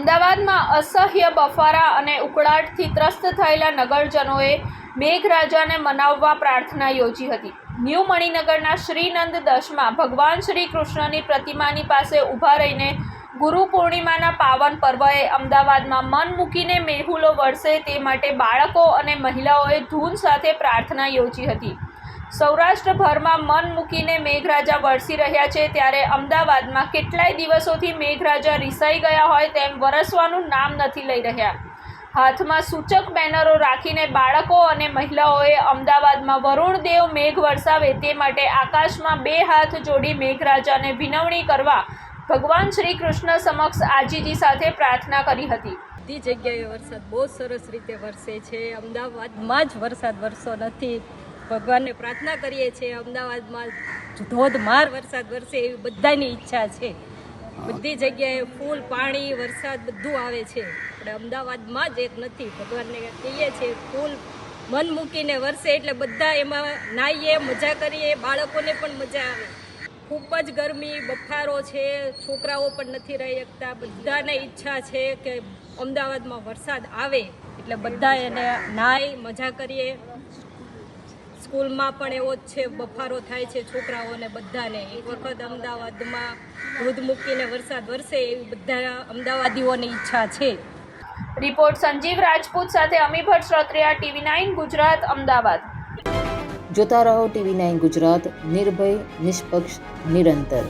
અમદાવાદમાં અસહ્ય બફારા અને ઉકળાટથી ત્રસ્ત થયેલા નગરજનોએ મેઘરાજાને મનાવવા પ્રાર્થના યોજી હતી. ન્યૂ મણિનગરના શ્રીનંદ દશમાં ભગવાન શ્રી કૃષ્ણની પ્રતિમાની પાસે ઊભા રહીને ગુરુ પૂર્ણિમાના પાવન પર્વએ અમદાવાદમાં મન મૂકીને મેહુલો વરસે તે માટે બાળકો અને મહિલાઓએ ધૂન સાથે પ્રાર્થના યોજી હતી. સૌરાષ્ટ્રભરમાં મન મૂકીને મેઘરાજા વરસી રહ્યા છે ત્યારે અમદાવાદમાં કેટલાય દિવસોથી મેઘરાજા રિસાઈ ગયા હોય તેમ વરસવાનું નામ નથી લઈ રહ્યા. હાથમાં સૂચક બેનરો રાખીને બાળકો અને મહિલાઓએ અમદાવાદમાં વરુણદેવ મેઘ વરસાવે તે માટે આકાશમાં બે હાથ જોડી મેઘરાજાને વિનવણી કરવા ભગવાન શ્રી કૃષ્ણ સમક્ષ આજીજી સાથે પ્રાર્થના કરી હતી. બધી જગ્યાએ વરસાદ બહુ સરસ રીતે વરસે છે. અમદાવાદમાં જ વરસાદ વરસો નથી. ભગવાનને પ્રાર્થના કરીએ છીએ, અમદાવાદમાં ધોધમાર વરસાદ વરસે એવી બધાની ઈચ્છા છે. બધી જગ્યાએ ફૂલ પાણી, વરસાદ બધું આવે છે. આપણે અમદાવાદમાં જ એક નથી. ભગવાનને કહીએ છીએ, ફૂલ મન મૂકીને વરસે એટલે બધા એમાં નાહીએ, મજા કરીએ, બાળકોને પણ મજા આવે. ખૂબ જ ગરમી, બફારો છે, છોકરાઓ પણ નથી રહી શકતા. બધાને ઈચ્છા છે કે અમદાવાદમાં વરસાદ આવે. એટલે બધા એને નાય મજા કરીએ. સ્કૂલમાં પણ એવો જ છે બફારો થાય છે છોકરાઓને બધાને. એક વખત અમદાવાદમાં ધોધ મૂકીને વરસાદ વરસે એવી બધા અમદાવાદીઓની ઈચ્છા છે. રિપોર્ટ સંજીવ રાજપૂત સાથે અમી ભટ્ટ શ્રોત્રિયા ટીવી નાઇન ગુજરાત અમદાવાદ. જોતા રહો ટીવી નાઇન ગુજરાત નિર્ભય નિષ્પક્ષ નિરંતર.